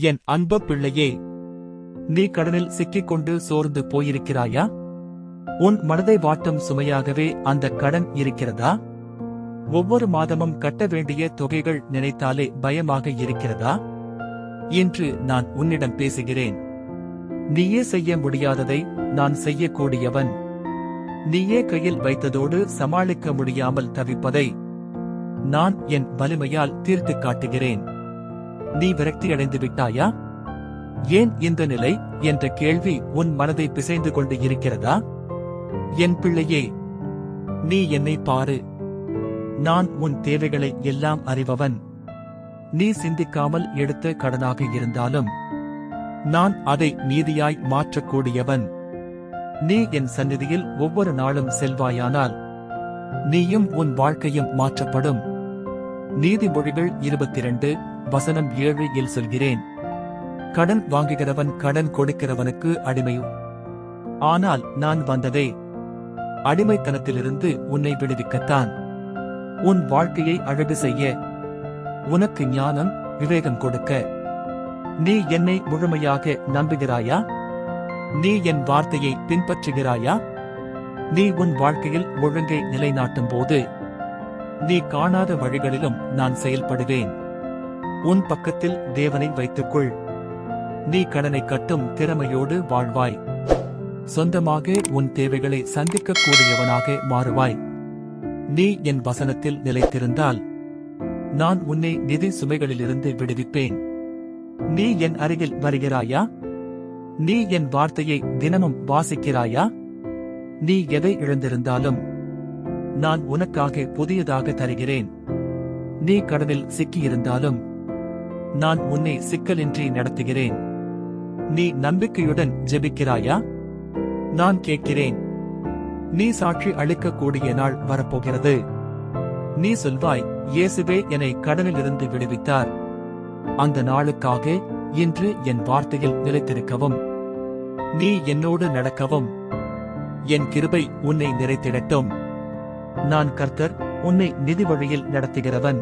என் அன்ப பிள்ளையே நீ கடனில் சிக்கிக்கொண்டு சோர்ந்து போயிருக்கிறாயா? உன் மனதை வாட்டும் சுமையாகவே அந்த கடன் இருக்கிறதா? ஒவ்வொரு மாதமும் கட்ட வேண்டிய தொகைகள் நினைத்தாலே பயமாக இருக்கிறதா? இன்று நான் உன்னிடம் பேசுகிறேன். நீயே செய்ய முடியாததை நான் செய்யக்கூடியவன். நீயே கையில் வைத்ததோடு சமாளிக்க முடியாமல் தவிப்பதை நான் என் வலிமையால் தீர்த்து காட்டுகிறேன். நீ விரக்தியடைந்து விட்டாயா ஏன் இந்த நிலை? என்ற கேள்வி உன் மனதை பிசைந்து கொண்டு இருக்கிறதா? என் பிள்ளையே நீ என்னை பாரு. நான் உன் தேவைகளை எல்லாம் அறிபவன். நீ சிந்திக்காமல் எடுத்த கடனாக இருந்தாலும் நான் அதை நீதியாய் மாற்றக்கூடியவன். நீ என் சந்நிதியில் ஒவ்வொரு நாளும் செல்வாயானால் நீயும் உன் வாழ்க்கையும் மாற்றப்படும். நீதிமொழிகள் இருபத்தி இரண்டு வசனம் ஏழு இல் சொல்கிறேன். கடன் வாங்குகிறவன் கடன் கொடுக்கிறவனுக்கு அடிமையும் ஆனால் நான் வந்ததே. அடிமைத்தனத்திலிருந்து உன்னை விடுவிக்கத்தான். உன் வாழ்க்கையை அழகு செய்ய. உனக்கு ஞானம் விவேகம் கொடுக்க. நீ என்னை முழுமையாக நம்புகிறாயா? நீ என் வார்த்தையை பின்பற்றுகிறாயா? நீ உன் வாழ்க்கையில் ஒழுங்கை நிலைநாட்டும் போது நீ காணாத வழிகளிலும் நான் செயல்படுவேன். உன் பக்கத்தில் தேவனை வைத்துக்கொள். நீ கடனை கட்டும் திறமையோடு வாழ்வாய். சொந்தமாக உன் தேவைகளை சந்திக்கக் கூடியவனாக மாறுவாய். நீ என் வசனத்தில் நிலைத்திருந்தால் நான் உன்னை நிதி சுமைகளிலிருந்து விடுவிப்பேன். நீ என் அருகில் வருகிறாயா? நீ என் வார்த்தையை தினமும் வாசிக்கிறாயா? நீ எதை இழந்திருந்தாலும் நான் உனக்காக புதியதாக தருகிறேன். நீ கடனில் சிக்கியிருந்தாலும் நான் உன்னை சிக்கலின்றி நடத்துகிறேன். நீ நம்பிக்கையுடன் ஜெபிக்கிறாயா? நான் கேட்கிறேன். நீ சாட்சி அளிக்கக்கூடிய நாள் வரப்போகிறது. நீ சொல்வாய் இயேசுவே என்னை கடனிலிருந்து விடுவித்தார். அந்த நாளுக்காக இன்று என் வார்த்தையில் நிலைத்திருக்கவும். நீ என்னோடு நடக்கவும். என் கிருபை உன்னை நிறைத்திடட்டும். நான் கர்த்தர் உன்னை நிதி வழியில் நடத்துகிறவன்.